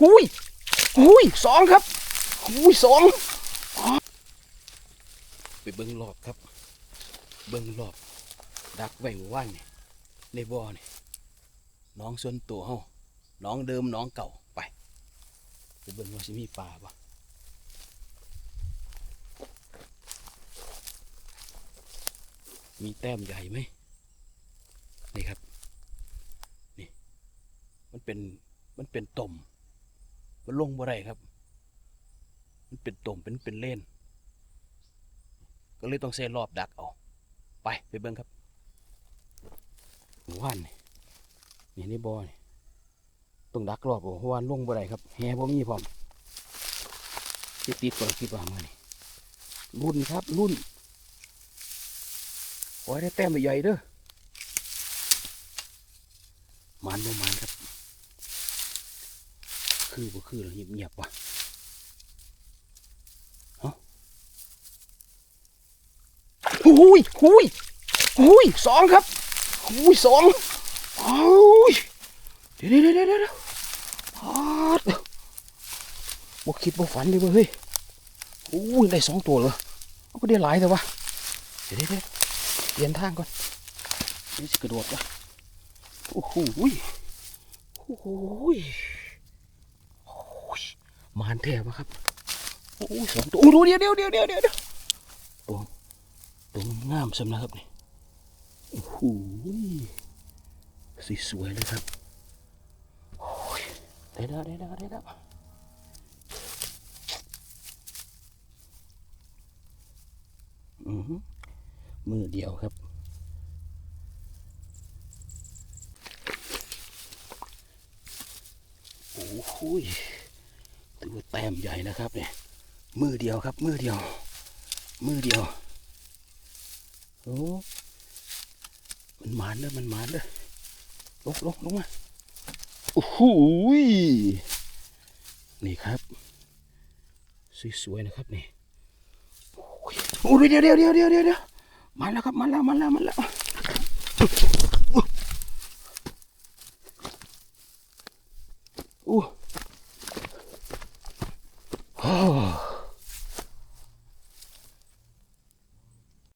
หุยหุยสองครับหุยสองไปเบิ้งรอบครับ เบิ้งรอบ ดักไว้หมู่านนี่ในบ่อนี่น้องส่วนตัวเฮาน้องเดิมน้องเก่าไปไปเบิ้งว่าสิมีปลาปะมีแต้มใหญ่ไหมนี่ครับ นี่ มันเป็น มันเป็นต่ม มันลงบ่ได้ครับ มันเป็นต่มเป็นเป็นเล่น ก็เลยต้องเซรอบดักเอาไปไปเบิ้งครับหมู่านนี่นี่ในบ่อนี่ต้องดักรอบเอาเพราะว่าลงบ่ได้ครับแฮบ่มีพร้อมติดติดก่อนคิดว่ามานี่รุ่นครับรุ่นขอให้ได้แต้มใหญ่ๆเด้อมันบ่มันครับ คือบ่คือเราเงียบๆว่ะเอ้าหุยหุยหุยสองครับหุยสองโอ้ยเดี๋ยวเดี๋ยวเดี๋ยวเดี๋ยวเดี๋ยวอ๊าดบ่คิดบ่ฝันเลยเว้ยเฮ้ยโอ้ยได้สองตัวเหรอเอาก็ได้หลายแต่ว่าเดี๋ยวเดี๋ยวเดี๋ยวเปลี่ยนทางก่อนนี่สิกระโดดวะโอ้โหโอ้โหยโอ้ย มานแท้ปะครับโอ้ยสองตัวโอ้ดูเดี๋ยวเดี๋ยวเดี๋ยวเดี๋ยวเดี๋ยวเดี๋ยวตัวตัวงามสำนะครับนี่โอ้โหสีสวยเลยครับโอ้ยได้แล้วได้แล้วได้แล้วอือหือมือเดียวครับโอ้โหย ถือว่าแต้มใหญ่นะครับเนี่ยมือเดียวครับ มือเดียว มือเดียวโอ้มันหมานเด้อมันหมานเด้อลงลงลงมาโอ้โหนี่ครับสวยๆนะครับนี่โอ้ยโอ้ดูเดี๋ยวเดี๋ยวเดี๋ยวเดี๋ยวเดี๋ยวมาแล้วครับมาแล้วมาแล้วมาแล้วโอ้ โอ้